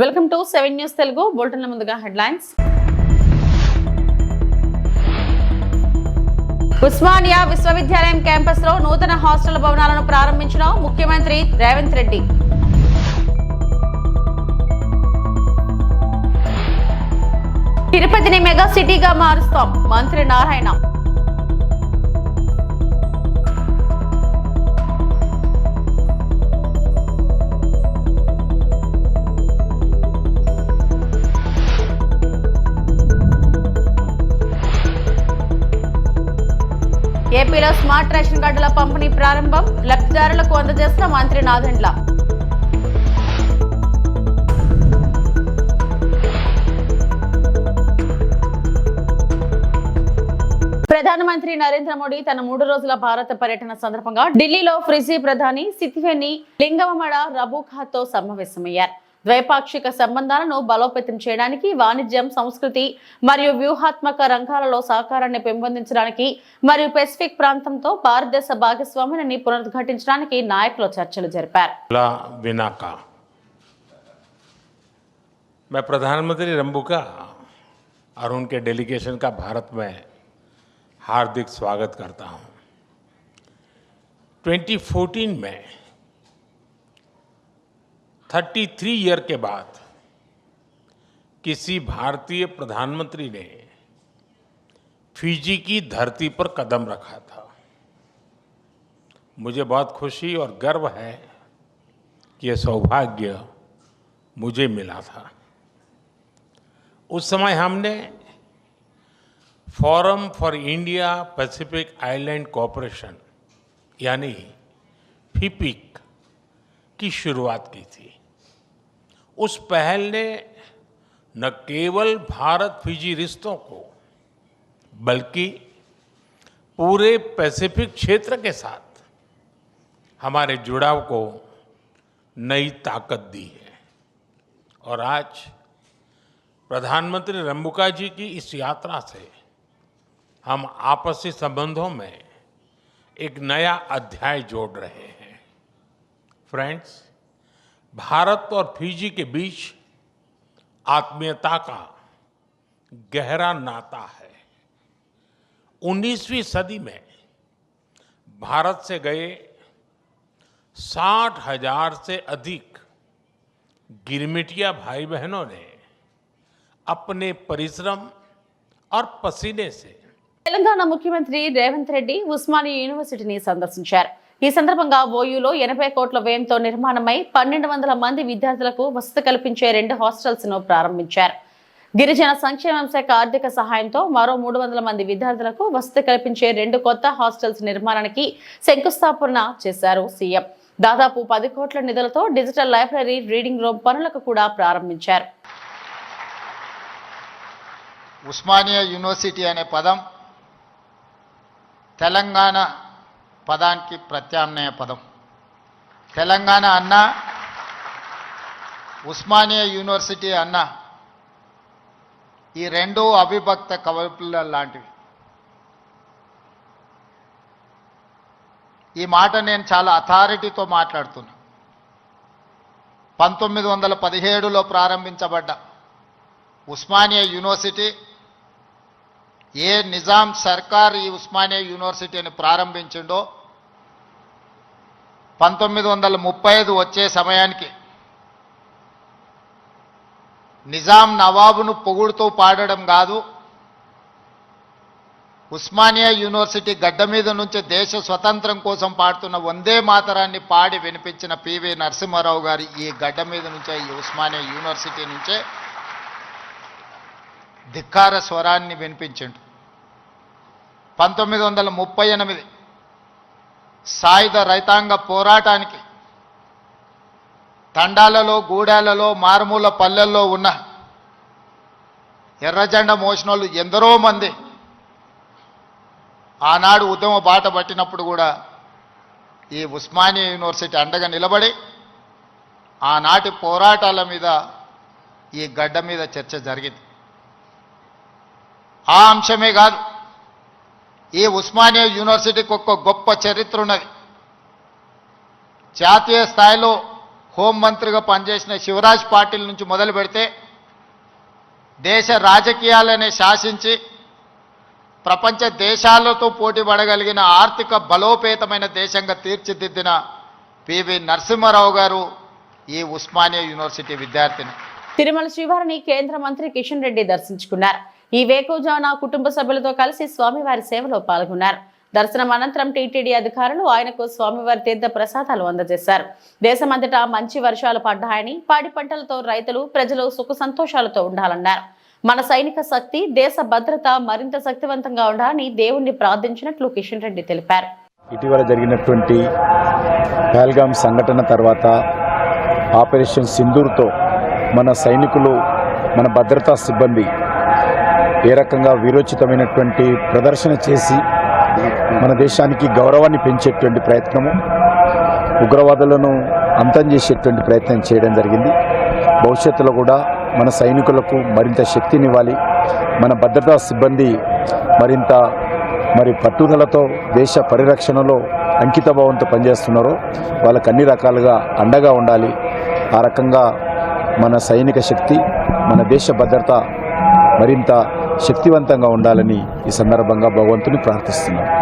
Welcome to seven news Telugu. బులెటిన్ల ముందుగా headlines. Osmania విశ్వవిద్యాలయం క్యాంపస్లో నూతన హాస్టల్ భవనాలను ప్రారంభించిన ముఖ్యమంత్రి రేవంత్ రెడ్డి. తిరుపతిని మెగా సిటీగా మారుస్తాం మంత్రి నారాయణ. ఏపీలో స్మార్ట్ రేషన్ కార్డుల పంపిణీ ప్రారంభం లబ్ధిదారులకు అందజేసిన మంత్రి నాదెండ్ల. ప్రధానమంత్రి నరేంద్ర మోడీ తన మూడు రోజుల భారత పర్యటన సందర్భంగా ఢిల్లీలో ఫ్రిజీ ప్రధాని సితివెని లింగవమడ రబుఖాతో సమావేశమయ్యారు. ద్వైపాక్షిక సంబంధాలను బలోపేతం చేయడానికి వాణిజ్యం సంస్కృతి మరియు వ్యూహాత్మక రంగాలలో సహకారాన్ని పెంపొందించడానికి మరియు పెసిఫిక్ ప్రాంతంతో భారతదేశ భాగస్వామ్యాన్ని పునరుద్ఘాటించడానికి నాయకులు చర్చలు జరిపారు ला बिना का मैं प्रधानमंत्री रंबू का और उनके डेलीगेशन का भारत में हार्दिक स्वागत करता हूं 2014 में 33 ईयर के बाद किसी भारतीय प्रधानमंत्री ने फिजी की धरती पर कदम रखा था। मुझे बहुत खुशी और गर्व है कि यह सौभाग्य मुझे मिला था। उस समय हमने forum for India Pacific island cooperation यानी फिपिक की शुरुआत की थी। उस पहल ने न केवल भारत फिजी रिश्तों को, बल्कि पूरे पैसिफिक क्षेत्र के साथ हमारे जुड़ाव को नई ताकत दी है। और आज प्रधानमंत्री रंबुका जी की इस यात्रा से हम आपसी संबंधों में एक नया अध्याय जोड़ रहे हैं। फ्रेंड्स भारत और फिजी के बीच आत्मीयता का गहरा नाता है 19वीं सदी में भारत से गए साठ हजार से अधिक गिरमिटिया भाई बहनों ने अपने परिश्रम और पसीने से తెలంగాణ ముఖ్యమంత్రి రేవంత్ రెడ్డి ఉస్మానియా యూనివర్సిటీని సందర్శించారు ఈ సందర్భంగా ఓయూలో ఎనభై కోట్ల వ్యయంతో నిర్మాణమై పన్నెండు వందల మంది విద్యార్థులకు వసతి కల్పించే రెండు హాస్టల్స్ను ప్రారంభించారు. గిరిజన సంక్షేమ శాఖ ఆర్థిక సహాయంతో మరో మూడు వందల మంది విద్యార్థులకు వసతి కల్పించే రెండు కొత్త హాస్టల్స్ నిర్మాణానికి శంకుస్థాపన చేశారు సీఎం. దాదాపు పది కోట్ల నిధులతో డిజిటల్ లైబ్రరీ రీడింగ్ రూమ్ పనులకు కూడా ప్రారంభించారు. ఉస్మానియా యూనివర్సిటీ అనే పదం తెలంగాణ పదానికి ప్రత్యామ్నాయ పదం. తెలంగాణ అన్న ఉస్మానియా యూనివర్సిటీ అన్న ఈ రెండు అవిభక్త కవపుల లాంటివి. ఈ మాట నేను చాలా అథారిటీతో మాట్లాడుతున్నా. పంతొమ్మిది వందల పదిహేడులో ప్రారంభించబడ్డ ఉస్మానియా యూనివర్సిటీ ఏ నిజాం సర్కార్ ఈ ఉస్మానియా యూనివర్సిటీని ప్రారంభించిండో పంతొమ్మిది వందల ముప్పై ఐదు వచ్చే సమయానికి నిజాం నవాబును పొగుడుతూ పాడడం కాదు ఉస్మానియా యూనివర్సిటీ గడ్డ మీద నుంచి దేశ స్వతంత్రం కోసం పాడుతున్న వందే మాతరాన్ని పాడి వినిపించిన పివి నరసింహారావు గారి ఈ గడ్డ మీద నుంచే ఈ ఉస్మానియా యూనివర్సిటీ నుంచే ధిక్కార స్వరాన్ని వినిపించిండు. పంతొమ్మిది వందల ముప్పై ఎనిమిది సాయుధ రైతాంగ పోరాటానికి తండాలలో గూడాలలో మారుమూల పల్లెల్లో ఉన్న ఎర్రజెండ మోసినోళ్ళు ఎందరో మంది ఆనాడు ఉద్యమ బాట పట్టినప్పుడు కూడా ఈ ఉస్మానియా యూనివర్సిటీ అండగా నిలబడి ఆనాటి పోరాటాల మీద ఈ గడ్డ మీద చర్చ జరిగింది. ఆ అంశమే కాదు. ఈ ఉస్మానియా యూనివర్సిటీకి ఒక గొప్ప చరిత్ర ఉన్నది. జాతీయ స్థాయిలో హోంమంత్రిగా పనిచేసిన శివరాజ్ పాటిల్ నుంచి మొదలు పెడితే దేశ రాజకీయాలని శాసించి ప్రపంచ దేశాలతో పోటీ పడగలిగిన ఆర్థిక బలోపేతమైన దేశంగా తీర్చిదిద్దిన పివి నరసింహారావు గారు ఈ ఉస్మానియా యూనివర్సిటీ విద్యార్థిని. తిరుమల శ్రీవారిని కేంద్ర మంత్రి కిషన్ రెడ్డి దర్శించుకున్నారు. ఈ వేకోజాన కుటుంబ సభ్యులతో కలిసి స్వామివారి సేవలో పాల్గొన్నారు. దర్శనం అనంతరం టీటీడీ అధికారులు ఆయనకు స్వామివారి తీర్థ ప్రసాదాలు అందజేశారు. దేశమంతటా మంచి వర్షాలు పడ్డాయని పాడి పంటలతో రైతులు ప్రజలు సుఖ సంతోషాలతో ఉండాలన్నారు. మన సైనిక శక్తి దేశ భద్రత మరింత శక్తివంతంగా ఉండాలని దేవుణ్ణి ప్రార్థించినట్లు కిషన్ రెడ్డి తెలిపారు. ఇటీవల జరిగినటువంటి పహల్గామ్ సంఘటన తర్వాత ఆపరేషన్ సింధూర్తో మన సైనికులు మన భద్రతా సిబ్బంది ఏ రకంగా వీరోచితమైనటువంటి ప్రదర్శన చేసి మన దేశానికి గౌరవాన్ని పెంచేటువంటి ప్రయత్నము ఉగ్రవాదులను అంతం చేసేటువంటి ప్రయత్నం చేయడం జరిగింది. భవిష్యత్తులో కూడా మన సైనికులకు మరింత శక్తినివ్వాలి. మన భద్రతా సిబ్బంది మరింత మరి పట్టుదలతో దేశ పరిరక్షణలో అంకితభావంతో పనిచేస్తున్నారో వాళ్ళకి అన్ని రకాలుగా అండగా ఉండాలి. ఆ రకంగా మన సైనిక శక్తి మన దేశ భద్రత మరింత శక్తివంతంగా ఉండాలని ఈ సందర్భంగా భగవంతుని ప్రార్థిస్తున్నాను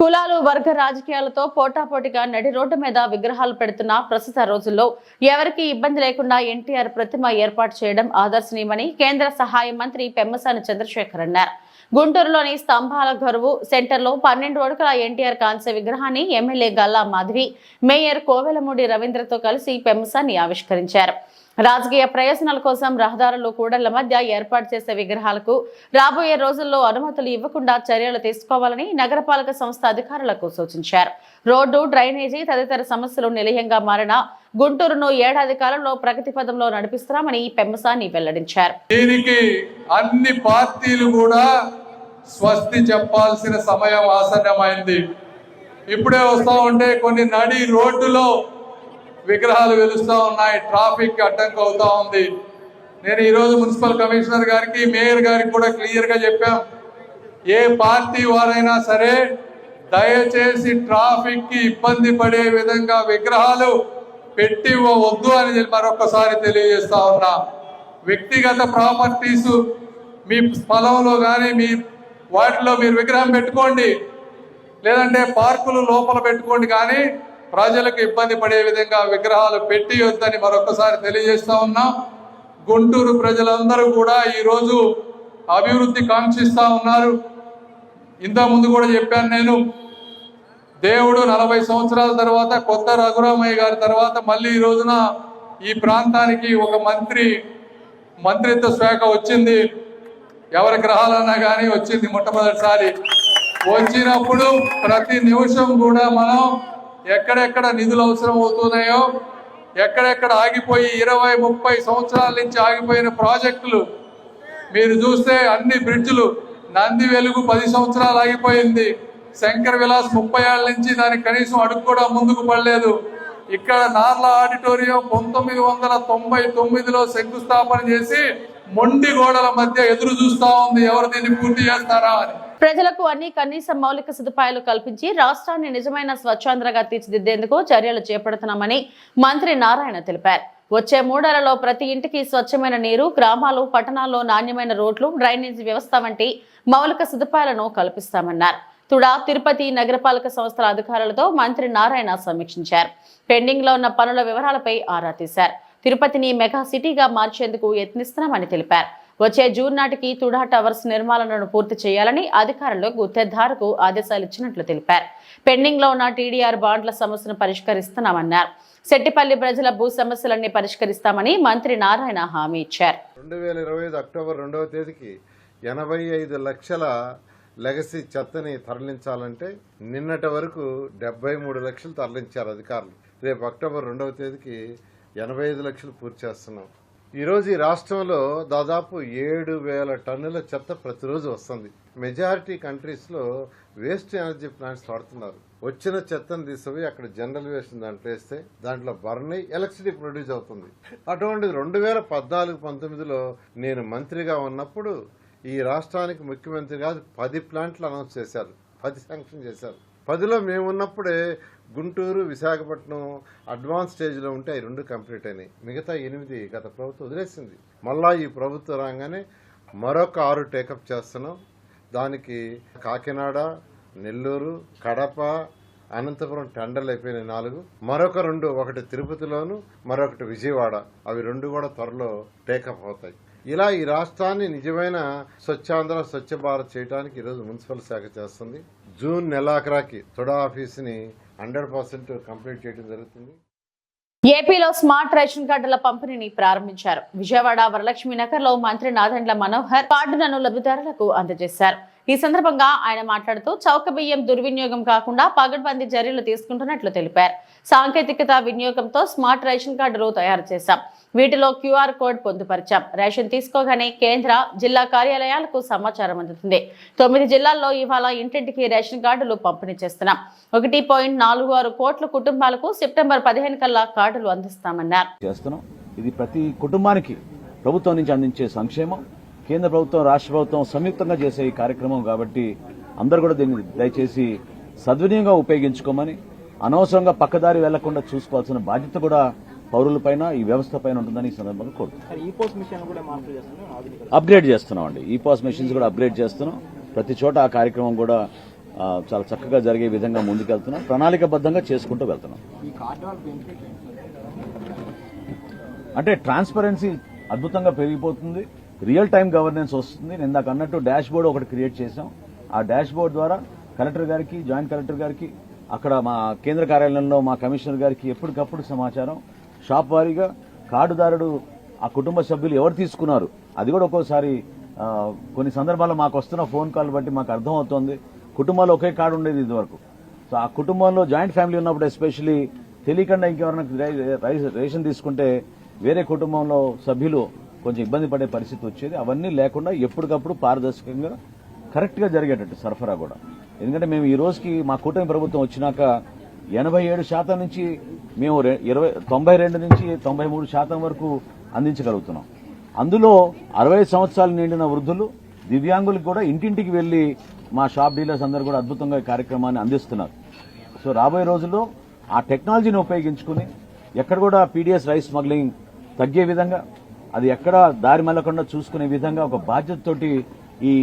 కులాలు వర్గ రాజకీయాలతో పోటాపోటీగా నడి రోడ్డు మీద విగ్రహాలు పెడుతున్న ప్రస్తుత రోజుల్లో ఎవరికీ ఇబ్బంది లేకుండా ఎన్టీఆర్ ప్రతిమ ఏర్పాటు చేయడం ఆదర్శనీయమని కేంద్ర సహాయ మంత్రి పెమ్మసాని చంద్రశేఖర్ అన్నారు. గుంటూరులోని స్తంభాల గరువు సెంటర్లో పన్నెండు అడుగుల ఎన్టీఆర్ కాంస్య విగ్రహాన్ని ఎమ్మెల్యే గల్లా మాధవి మేయర్ కోవెలమూడి రవీంద్రతో కలిసి పెమ్మసాని ఆవిష్కరించారు. రాజకీయ ప్రయోజనాల కోసం రహదారులు కూడళ్ళ మధ్య ఏర్పాటు చేసే విగ్రహాలకు రాబోయే రోజుల్లో అనుమతులు ఇవ్వకుండా చర్యలు తీసుకోవాలని నగరపాలక సంస్థ అధికారులకు సూచించారు. రోడ్డు డ్రైనేజీ తదితర సమస్యలు నిలయంగా మారిన గుంటూరును ఏడాది కాలంలో ప్రగతి పదంలో నడిపిస్తున్నామని పెమ్మసాని వెల్లడించారు. దీనికి అన్ని పార్టీలు కూడా స్వస్తి చెప్పాల్సిన సమయం ఆసన్నమైంది. ఇప్పుడే వస్తా ఉంటే కొన్ని నడి రోడ్డులో విగ్రహాలు వెలుస్తూ ఉన్నాయి ట్రాఫిక్ అడ్డంకి అవుతా ఉంది. నేను ఈరోజు మున్సిపల్ కమిషనర్ గారికి మేయర్ గారికి కూడా క్లియర్గా చెప్పాం. ఏ పార్టీ వారైనా సరే దయచేసి ట్రాఫిక్కి ఇబ్బంది పడే విధంగా విగ్రహాలు పెట్టి వద్దు అని చెప్పి మరొకసారి తెలియజేస్తా ఉన్నా. వ్యక్తిగత ప్రాపర్టీస్ మీ స్థలంలో కానీ మీ వాటిలో మీరు విగ్రహం పెట్టుకోండి. లేదంటే పార్కులు లోపల పెట్టుకోండి కానీ ప్రజలకు ఇబ్బంది పడే విధంగా విగ్రహాలు పెట్టి వద్దని మరొకసారి తెలియజేస్తా ఉన్నాం. గుంటూరు ప్రజలందరూ కూడా ఈరోజు అభివృద్ధి కాంక్షిస్తా ఉన్నారు. ఇంతకుముందు ముందు కూడా చెప్పాను నేను దేవుడు నలభై సంవత్సరాల తర్వాత కొత్త రఘురామయ్య గారి తర్వాత మళ్ళీ ఈ రోజున ఈ ప్రాంతానికి ఒక మంత్రి మంత్రిత్వ శాఖ వచ్చింది. ఎవరి గ్రహాలన్నా కానీ వచ్చింది మొట్టమొదటిసారి. వచ్చినప్పుడు ప్రతి నిమిషం కూడా మనం ఎక్కడెక్కడ నిధులు అవసరం అవుతున్నాయో ఎక్కడెక్కడ ఆగిపోయి ఇరవై ముప్పై సంవత్సరాల నుంచి ఆగిపోయిన ప్రాజెక్టులు మీరు చూస్తే అన్ని బ్రిడ్జ్లు నంది వెలుగు పది సంవత్సరాలు ఆగిపోయింది. శంకర్ విలాస్ ముప్పై ఏళ్ళ నుంచి దానికి కనీసం అడుగు కూడా ముందుకు పడలేదు. ఇక్కడ నార్ల ఆడిటోరియం పంతొమ్మిది వందల తొంభై తొమ్మిదిలో శంకుస్థాపన చేసి మొండి గోడల మధ్య ఎదురు చూస్తా ఉంది. ఎవరు దీన్ని పూర్తి చేస్తారా అని. ప్రజలకు అన్ని కనీస మౌలిక సదుపాయాలు కల్పించి రాష్ట్రాన్ని నిజమైన స్వచ్ఛాంధ్రగా తీర్చిదిద్దేందుకు చర్యలు చేపడుతున్నామని మంత్రి నారాయణ తెలిపారు. వచ్చే మూడేళ్ళలో ప్రతి ఇంటికి స్వచ్ఛమైన నీరు గ్రామాలు పట్టణాల్లో నాణ్యమైన రోడ్లు డ్రైనేజీ వ్యవస్థ వంటి మౌలిక సదుపాయాలను కల్పిస్తామన్నారు. తుడా తిరుపతి నగరపాలక సంస్థల అధికారులతో మంత్రి నారాయణ సమీక్షించారు. పెండింగ్లో ఉన్న పనుల వివరాలపై ఆరా తీశారు. తిరుపతిని మెగా సిటీగా మార్చేందుకు యత్నిస్తున్నామని తెలిపారు. వచ్చే జూన్ నాటికి తుడా టవర్స్ నిర్మాణాలను పూర్తి చేయాలని అధికారులు గుత్తేదారుకు ఆదేశాలు ఇచ్చినట్లు తెలిపారు. పెండింగ్లో ఉన్న టీడీఆర్ బాండ్ల సమస్యను పరిష్కరిస్తున్నామన్నారు. శెట్టిపల్లి ప్రజల భూ సమస్యలన్నీ పరిష్కరిస్తామని మంత్రి నారాయణ హామీ ఇచ్చారు. రెండు వేల ఇరవై ఐదు అక్టోబర్ రెండవ తేదీకి ఎనభై ఐదు లక్షల లెగసీ చెత్తని తరలించాలంటే నిన్నటి వరకు డెబ్బై మూడు లక్షలు తరలించారు అధికారులు. రేపు అక్టోబర్ రెండవ తేదీకి ఎనభై ఐదు లక్షలు పూర్తి చేస్తున్నాం. ఈరోజు ఈ రాష్ట్రంలో దాదాపు ఏడు వేల టన్నుల చెత్త ప్రతిరోజు వస్తుంది. మెజారిటీ కంట్రీస్లో వేస్ట్ ఎనర్జీ ప్లాంట్స్ వాడుతున్నారు. వచ్చిన చెత్తను తీసుకుపోయి అక్కడ జనరల్ వేస్ట్ దాంట్లో వేస్తే దాంట్లో బర్న్ అయ్యి ఎలక్ట్రిసిటీ ప్రొడ్యూస్ అవుతుంది. అటువంటిది రెండు వేల పద్నాలుగు పంతొమ్మిదిలో నేను మంత్రిగా ఉన్నప్పుడు ఈ రాష్ట్రానికి ముఖ్యమంత్రి కాదు పది ప్లాంట్లు అనౌన్స్ చేశారు. పది శాంక్షన్ చేశారు. పదిలో మేము ఉన్నప్పుడే గుంటూరు విశాఖపట్నం అడ్వాన్స్ స్టేజ్లో ఉంటే అవి రెండు కంప్లీట్ అయినాయి. మిగతా ఎనిమిది గత ప్రభుత్వం వదిలేసింది. మళ్ళా ఈ ప్రభుత్వం రాగానే మరొక ఆరు టేకప్ చేస్తున్నాం. దానికి కాకినాడ నెల్లూరు కడప అనంతపురం టెండర్లు అయిపోయినాయి నాలుగు. మరొక రెండు ఒకటి తిరుపతిలోను మరొకటి విజయవాడ. అవి రెండు కూడా త్వరలో టేకప్ అవుతాయి. ఇలా ఈ రాష్ట్రాన్ని నిజమైన స్వచ్ఛాంధ్ర స్వచ్ఛ భారత్ చేయడానికి ఈరోజు మున్సిపల్ శాఖ చేస్తుంది. జూన్ నెలాఖరాకి తొడా ఆఫీస్ని హండ్రెడ్ పర్సెంట్ కంప్లీట్ చేయడం జరుగుతుంది. ఏపీలో స్మార్ట్ రేషన్ కార్డుల పంపిణీని ప్రారంభించారు. విజయవాడ వరలక్ష్మి నగర్లో మంత్రి నాదెండ్ల మనోహర్ కార్డులను లబ్ధిదారులకు అందజేశారు. ఈ సందర్భంగా ఆయన మాట్లాడుతూ చౌక బియ్యం దుర్వినియోగం కాకుండా పగడ్బందీ చర్యలు తీసుకుంటున్నట్లు తెలిపారు. సాంకేతికత వినియోగంతో స్మార్ట్ రేషన్ కార్డులు తయారు చేశాం. వీటిలో క్యూఆర్ కోడ్ పొందుపరిచాం. రేషన్ తీసుకోగానే కేంద్ర జిల్లా కార్యాలయాలకు సమాచారం అందుతుంది. తొమ్మిది జిల్లాల్లో ఇవాళ ఇంటింటికి రేషన్ కార్డులు పంపిణీ చేస్తున్నాం. ఒకటి పాయింట్ నాలుగు ఆరు కోట్ల కుటుంబాలకు సెప్టెంబర్ పదిహేను కల్లా కార్డులు అందిస్తామన్నారు. ఇది ప్రతి కుటుంబానికి ప్రభుత్వం నుంచి అందించే సంక్షేమం. కేంద్ర ప్రభుత్వం రాష్ట్ర ప్రభుత్వం సంయుక్తంగా చేసే ఈ కార్యక్రమం కాబట్టి అందరూ కూడా దీన్ని దయచేసి సద్వినియోగంగా ఉపయోగించుకోమని అనవసరంగా పక్కదారి వెళ్ళకుండా చూసుకోవాల్సిన బాధ్యత కూడా పౌరులపైన ఈ వ్యవస్థ పైన ఉంటుందని ఈ సందర్భంగా కోరుతున్నాం. అప్గ్రేడ్ చేస్తున్నాం అండి ఈ పాస్ మెషిన్స్ కూడా అప్గ్రేడ్ చేస్తున్నాం. ప్రతి చోట ఆ కార్యక్రమం కూడా చాలా చక్కగా జరిగే విధంగా ముందుకెళ్తున్నాం. ప్రణాళికబద్ధంగా చేసుకుంటూ వెళ్తున్నాం. అంటే ట్రాన్స్పరెన్సీ అద్భుతంగా పెరిగిపోతుంది. రియల్ టైం గవర్నెన్స్ వస్తుంది. నేను ఇందాక అన్నట్టు డాష్ బోర్డ్ ఒకటి క్రియేట్ చేసాం ఆ డాష్ బోర్డ్ ద్వారా కలెక్టర్ గారికి జాయింట్ కలెక్టర్ గారికి అక్కడ మా కేంద్ర కార్యాలయంలో మా కమిషనర్ గారికి ఎప్పటికప్పుడు సమాచారం. షాప్ వారీగా కార్డుదారుడు ఆ కుటుంబ సభ్యులు ఎవరు తీసుకున్నారు? అది కూడా ఒక్కోసారి కొన్ని సందర్భాల్లో మాకు వస్తున్న ఫోన్ కాల్ బట్టి మాకు అర్థమవుతోంది. కుటుంబాల్లో ఒకే కార్డు ఉండేది ఇదివరకు. సో ఆ కుటుంబంలో జాయింట్ ఫ్యామిలీ ఉన్నప్పుడు ఎస్పెషలీ తెలియకుండా ఇంకెవరైనా రేషన్ తీసుకుంటే వేరే కుటుంబంలో సభ్యులు కొంచెం ఇబ్బంది పడే పరిస్థితి వచ్చేది. అవన్నీ లేకుండా ఎప్పటికప్పుడు పారదర్శకంగా కరెక్ట్గా జరిగేటట్టు సరఫరా కూడా. ఎందుకంటే మేము ఈ రోజుకి మా కూటమి ప్రభుత్వం వచ్చినాక ఎనభై ఏడు శాతం నుంచి మేము ఇరవై తొంభై రెండు నుంచి తొంభై మూడు శాతం వరకు అందించగలుగుతున్నాం. అందులో అరవై సంవత్సరాలు నిండిన వృద్ధులు దివ్యాంగులకు కూడా ఇంటింటికి వెళ్ళి మా షాప్ డీలర్స్ అందరూ కూడా అద్భుతంగా ఈ కార్యక్రమాన్ని అందిస్తున్నారు. సో రాబోయే రోజుల్లో ఆ టెక్నాలజీని ఉపయోగించుకుని ఎక్కడ కూడా పీడిఎస్ రైస్ స్మగ్లింగ్ తగ్గే విధంగా అది ఎక్కడ దారి మళ్ళకుండా చూసుకునే విధంగా ఒక బాధ్యతతోటి ఈ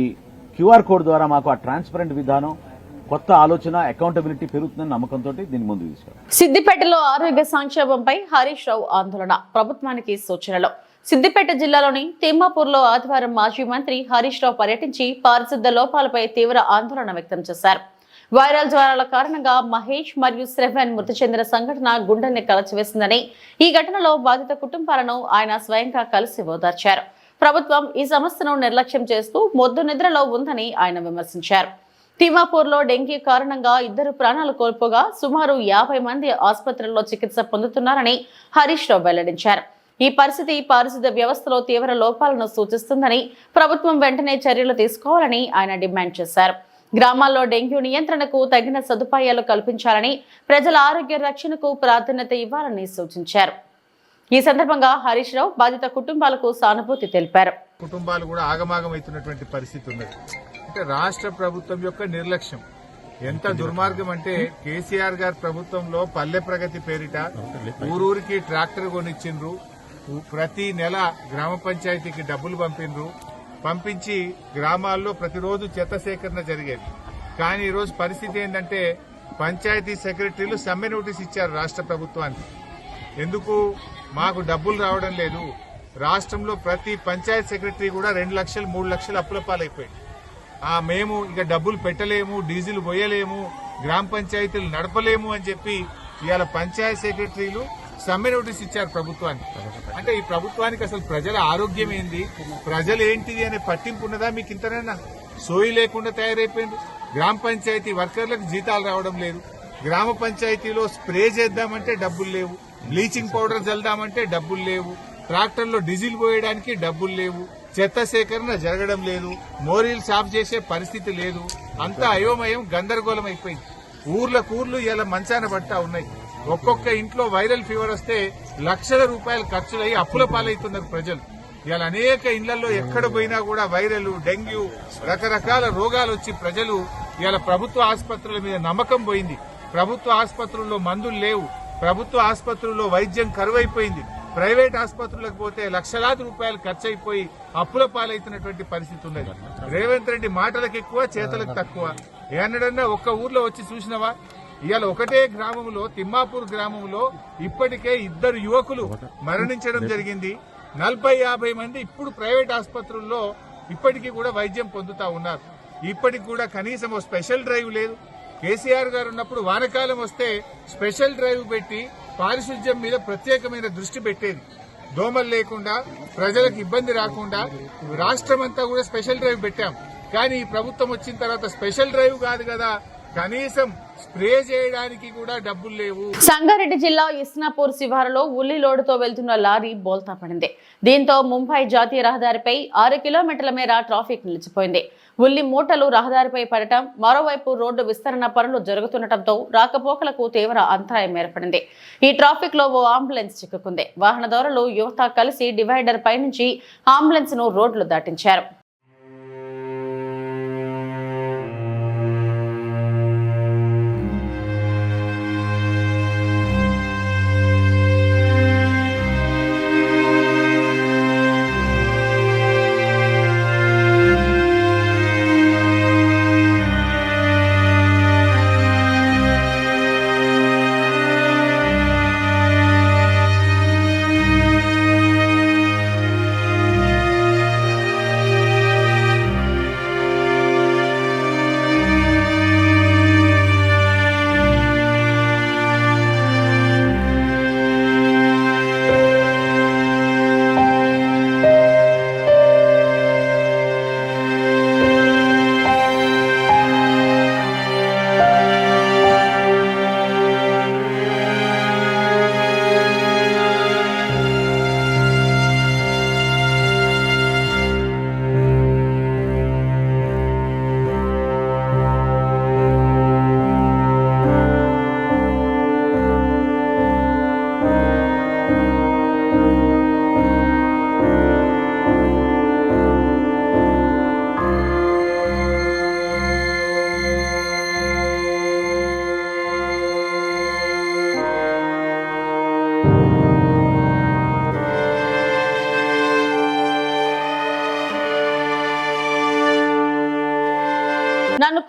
క్యూఆర్ కోడ్ ద్వారా మాకు ఆ ట్రాన్స్పరెంట్ విధానం కొత్త ఆలోచన అకౌంటబిలిటీ పెరుగుతుందని నమ్మకంతో దీన్ని ముందు తీసుకెళ్ళాం. సిద్దిపేటలో ఆరోగ్య సంక్షేమంపై హరీష్ రావు ఆందోళన ప్రభుత్వానికి సూచనలు. సిద్దిపేట జిల్లాలోని తిమ్మాపూర్లో ఆదివారం మాజీ మంత్రి హరీష్ రావు పర్యటించి పారిశుద్ధ లోపాలపై తీవ్ర ఆందోళన వ్యక్తం చేశారు. వైరల్ జ్వరాల కారణంగా మహేష్ మరియు శ్రవణ్ మృతి చెందిన సంఘటన గుండెల్ని కలచివేసిందని ఈ ఘటనలో బాధిత కుటుంబాలను ఆయన స్వయంగా కలిసి ఓదార్చారు. ప్రభుత్వం ఈ సమస్యను నిర్లక్ష్యం చేస్తూ మొద్దు నిద్రలో ఉందని ఆయన విమర్శించారు. తిమాపూర్లో డెంగీ కారణంగా ఇద్దరు ప్రాణాలు కోల్పోగా సుమారు యాభై మంది ఆసుపత్రుల్లో చికిత్స పొందుతున్నారని హరీష్ రావు వెల్లడించారు. ఈ పరిస్థితి పారిశుద్ధ్య వ్యవస్థలో తీవ్ర లోపాలను సూచిస్తుందని ప్రభుత్వం వెంటనే చర్యలు తీసుకోవాలని ఆయన డిమాండ్ చేశారు. గ్రామాల్లో డెంగ్యూ నియంత్రణకు తగిన సదుపాయాలు కల్పించాలని ప్రజల ఆరోగ్య రక్షణకు ప్రాధాన్యత ఇవ్వాలని సూచించారు. ఈ సందర్భంగా హరీష్ రావు బాధిత కుటుంబాలకు సానుభూతి తెలిపారు. కుటుంబాలు కూడా ఆగమాగమవుతున్నటువంటి పరిస్థితి ఉన్నది. అంటే రాష్ట్ర ప్రభుత్వం యొక్క నిర్లక్ష్యం. ఎంత దుర్మార్గం అంటే కేసీఆర్ గారి ప్రభుత్వంలో పల్లె ప్రగతి పేరిట ఊరూరికి ట్రాక్టర్ కొనిచ్చిండ్రు. ప్రతి నెల గ్రామ పంచాయతీకి డబ్బులు పంపిండ్రు పంపించి గ్రామాల్లో ప్రతిరోజు చెత్త సేకరణ జరిగేది. కానీ ఈరోజు పరిస్థితి ఏంటంటే పంచాయతీ సెక్రటరీలు సమ్మె నోటీస్ ఇచ్చారు రాష్ట్ర ప్రభుత్వానికి. ఎందుకు? మాకు డబ్బులు రావడం లేదు. రాష్ట్రంలో ప్రతి పంచాయత్ సెక్రటరీ కూడా రెండు లక్షలు మూడు లక్షలు అప్పుల పాలైపోయింది ఆ మేము ఇక డబ్బులు పెట్టలేము డీజిల్ పోయలేము గ్రామ పంచాయతీలు నడపలేము అని చెప్పి ఇవాళ పంచాయత్ సెక్రటరీలు సమ్మె నోటీస్ ఇచ్చారు ప్రభుత్వానికి. అంటే ఈ ప్రభుత్వానికి అసలు ప్రజల ఆరోగ్యం ఏంది? ప్రజలు ఏంటిది అనే పట్టింపు ఉన్నదా మీకు ఇంతనైనా సోయి లేకుండా తయారైపోయింది గ్రామ పంచాయతీ వర్కర్లకు జీతాలు రావడం లేదు. గ్రామ పంచాయతీలో స్ప్రే చేద్దామంటే డబ్బులు లేవు. బ్లీచింగ్ పౌడర్ చల్దామంటే డబ్బులు లేవు. ట్రాక్టర్లో డీజిల్ పోయడానికి డబ్బులు లేవు. చెత్త సేకరణ జరగడం లేదు. మోరీలు సాఫ్ చేసే పరిస్థితి లేదు. అంతా అయోమయం గందరగోళం అయిపోయింది. ఊర్లకు ఊర్లు ఇలా మంచాన పట్టా ఉన్నాయి. ఒక్కొక్క ఇంట్లో వైరల్ ఫీవర్ వస్తే లక్షల రూపాయలు ఖర్చులయ్యి అప్పుల పాలవుతున్నారు ప్రజలు. ఇవాళ అనేక ఇళ్ళలో ఎక్కడ పోయినా కూడా వైరల్ డెంగ్యూ రకరకాల రోగాలు వచ్చి ప్రజలు ఇవాళ ప్రభుత్వ ఆసుపత్రుల మీద నమ్మకం పోయింది. ప్రభుత్వ ఆసుపత్రుల్లో మందులు లేవు. ప్రభుత్వ ఆసుపత్రుల్లో వైద్యం కరువైపోయింది. ప్రైవేట్ ఆసుపత్రులకు పోతే లక్షలాది రూపాయలు ఖర్చు అయిపోయి అప్పుల పాలవుతున్నటువంటి పరిస్థితి ఉన్నది. రేవంత్ రెడ్డి మాటలకు ఎక్కువ చేతలకు తక్కువ. ఏనడన్నా ఒక్క ఊర్లో వచ్చి చూసినవా? ఇవాళ ఒకటే గ్రామంలో తిమ్మాపూర్ గ్రామంలో ఇప్పటికే ఇద్దరు యువకులు మరణించడం జరిగింది. నలభై యాభై మంది ఇప్పుడు ప్రైవేట్ ఆసుపత్రుల్లో ఇప్పటికీ కూడా వైద్యం పొందుతా ఉన్నారు. ఇప్పటికి కూడా కనీసం ఓ స్పెషల్ డ్రైవ్ లేదు. కేసీఆర్ గారు ఉన్నప్పుడు వానకాలం వస్తే స్పెషల్ డ్రైవ్ పెట్టి పారిశుధ్యం మీద ప్రత్యేకమైన దృష్టి పెట్టేది. దోమలు లేకుండా ప్రజలకు ఇబ్బంది రాకుండా రాష్ట్రం అంతా కూడా స్పెషల్ డ్రైవ్ పెట్టాం. కానీ ఈ ప్రభుత్వం వచ్చిన తర్వాత స్పెషల్ డ్రైవ్ కాదు కదా. కనీసం స్ప్రే చేయడానికి కూడా డబ్బులు లేవు. సంగారెడ్డి జిల్లా ఇస్నాపూర్ శివారులో ఉల్లి లోడుతో వెళ్తున్న లారీ బోల్తా పడింది దీంతో ముంబై జాతీయ రహదారిపై ఆరు కిలోమీటర్ల మేర ట్రాఫిక్ నిలిచిపోయింది. ఉల్లి మూటలు రహదారిపై పడటం మరోవైపు రోడ్డు విస్తరణ పనులు జరుగుతుండటంతో రాకపోకలకు తీవ్ర అంతరాయం ఏర్పడింది. ఈ ట్రాఫిక్లో ఓ అంబులెన్స్ చిక్కుకుంది. వాహనదారులు యువత కలిసి డివైడర్ పై నుంచి అంబులెన్స్ను రోడ్లు దాటించారు.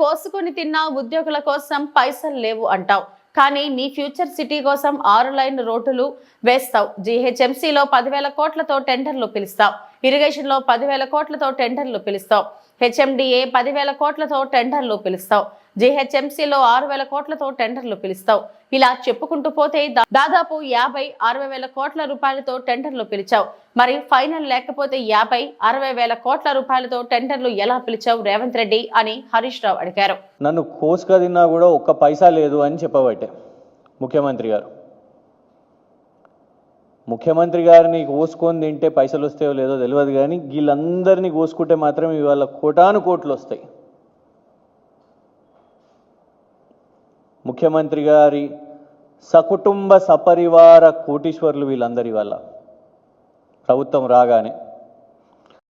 కోసుకొని తిన్న ఉద్యోగుల కోసం పైసలు లేవు అంటావు. కానీ నీ ఫ్యూచర్ సిటీ కోసం ఆరు లైన్ రోడ్లు వేస్తావు. జీహెచ్ఎంసీలో పదివేల కోట్లతో టెండర్లు పిలుస్తావు. ఇరిగేషన్లో పదివేల కోట్లతో టెండర్లు పిలుస్తావు. హెచ్ఎండిఏ పదివేల కోట్లతో టెండర్లు పిలుస్తావు. జీహెచ్ఎంసీలో ఆరు వేల కోట్లతో టెండర్లు పిలుస్తావు. ఇలా చెప్పుకుంటూ పోతే దాదాపు యాభై అరవై వేల కోట్ల రూపాయలతో టెండర్లు పిలిచావు. మరి ఫైనల్ లేకపోతే యాభై అరవై వేల కోట్ల రూపాయలతో టెండర్లు ఎలా పిలిచావు రేవంత్ రెడ్డి అని హరీష్ రావు అడిగారు. నన్ను కోసుకదిన్నా కూడా ఒక్క పైసా లేదు అని చెప్పబట్టే ముఖ్యమంత్రి గారు. ముఖ్యమంత్రి గారిని కోసుకొని తింటే పైసలు వస్తాయో లేదో తెలియదు కానీ వీళ్ళందరినీ కోసుకుంటే మాత్రం ఇవాళ కోటాను కోట్లు వస్తాయి. ముఖ్యమంత్రి గారి సకుటుంబ సపరివార కోటీశ్వర్లు వీళ్ళందరి వల్ల ప్రభుత్వం రాగానే.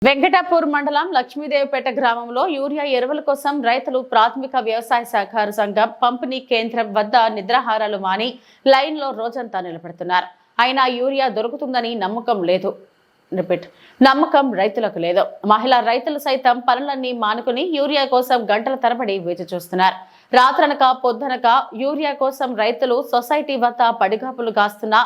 వెంకటాపూర్ మండలం లక్ష్మీదేవిపేట గ్రామంలో యూరియా ఎరువుల కోసం రైతులు ప్రాథమిక వ్యవసాయ సహకార సంఘం పంపిణీ కేంద్రం వద్ద నిద్రాహారాలు మాని లైన్లో రోజంతా నిలబడుతున్నారు. అయినా యూరియా దొరుకుతుందని నమ్మకం లేదు. రిపీట్. నమ్మకం రైతులకు లేదు. మహిళా రైతులు సైతం పనులన్నీ మానుకుని యూరియా కోసం గంటల తరబడి వేచి చూస్తున్నారు. రాత్రనక పొద్దునక యూరియా కోసం రైతులు సొసైటీ వద్ద పడిగాపులు కాస్తున్న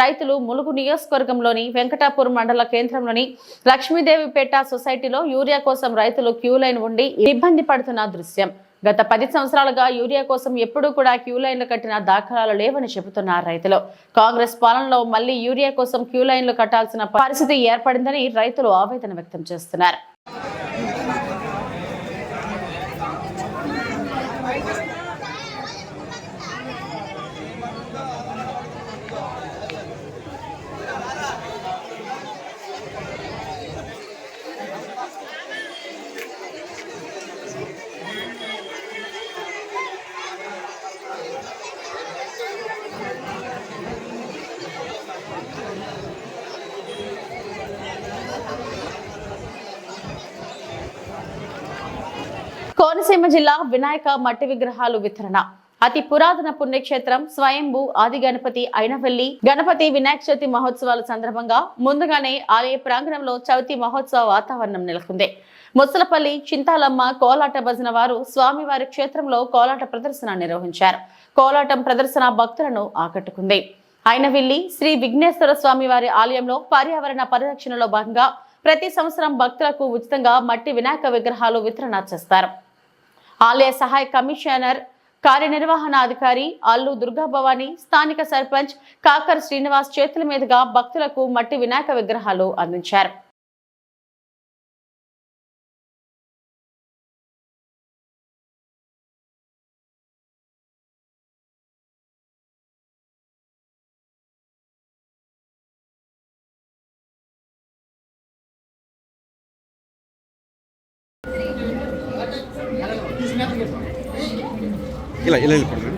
రైతులు ములుగు నియోజకవర్గంలోని వెంకటాపూర్ మండల కేంద్రంలోని లక్ష్మీదేవిపేట సొసైటీలో యూరియా కోసం రైతులు క్యూ లైన్ ఉండి ఇబ్బంది పడుతున్న దృశ్యం. గత పది సంవత్సరాలుగా యూరియా కోసం ఎప్పుడూ కూడా క్యూ లైన్లు కట్టిన దాఖలాలు లేవని చెబుతున్నారు రైతులు. కాంగ్రెస్ పాలనలో మళ్ళీ యూరియా కోసం క్యూ లైన్లు కట్టాల్సిన పరిస్థితి ఏర్పడిందని రైతులు ఆవేదన వ్యక్తం చేస్తున్నారు. కోనసీమ జిల్లా వినాయక మట్టి విగ్రహాలు వితరణ. అతి పురాతన పుణ్యక్షేత్రం స్వయంభూ ఆది గణపతి అయినవల్లి. గణపతి వినాయక చవితి మహోత్సవాల సందర్భంగా ముందుగానే ఆలయ ప్రాంగణంలో చవితి మహోత్సవ వాతావరణం నెలకొంది. ముసలపల్లి చింతాలమ్మ కోలాట భజన వారు స్వామివారి క్షేత్రంలో కోలాట ప్రదర్శన నిర్వహించారు. కోలాటం ప్రదర్శన భక్తులను ఆకట్టుకుంది. అయినవెల్లి శ్రీ విఘ్నేశ్వర స్వామి వారి ఆలయంలో పర్యావరణ పరిరక్షణలో భాగంగా ప్రతి సంవత్సరం భక్తులకు ఉచితంగా మట్టి వినాయక విగ్రహాలు వితరణ చేస్తారు. ఆలయ సహాయ కమిషనర్ కార్యనిర్వహణాధికారి అల్లు దుర్గాభవాని స్థానిక సర్పంచ్ కాకర్ శ్రీనివాస్ చేతుల మీదుగా భక్తులకు మట్టి వినాయక విగ్రహాలు అందించారు. ఇలా ఇలా వెళ్ళిపోండి.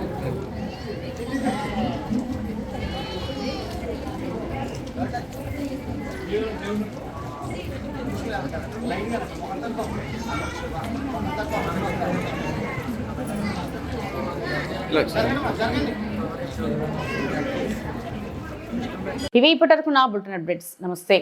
ఇలా ఇవి ఇప్పటివరకు నా బుల్టన్ అప్డేట్స్. నమస్తే.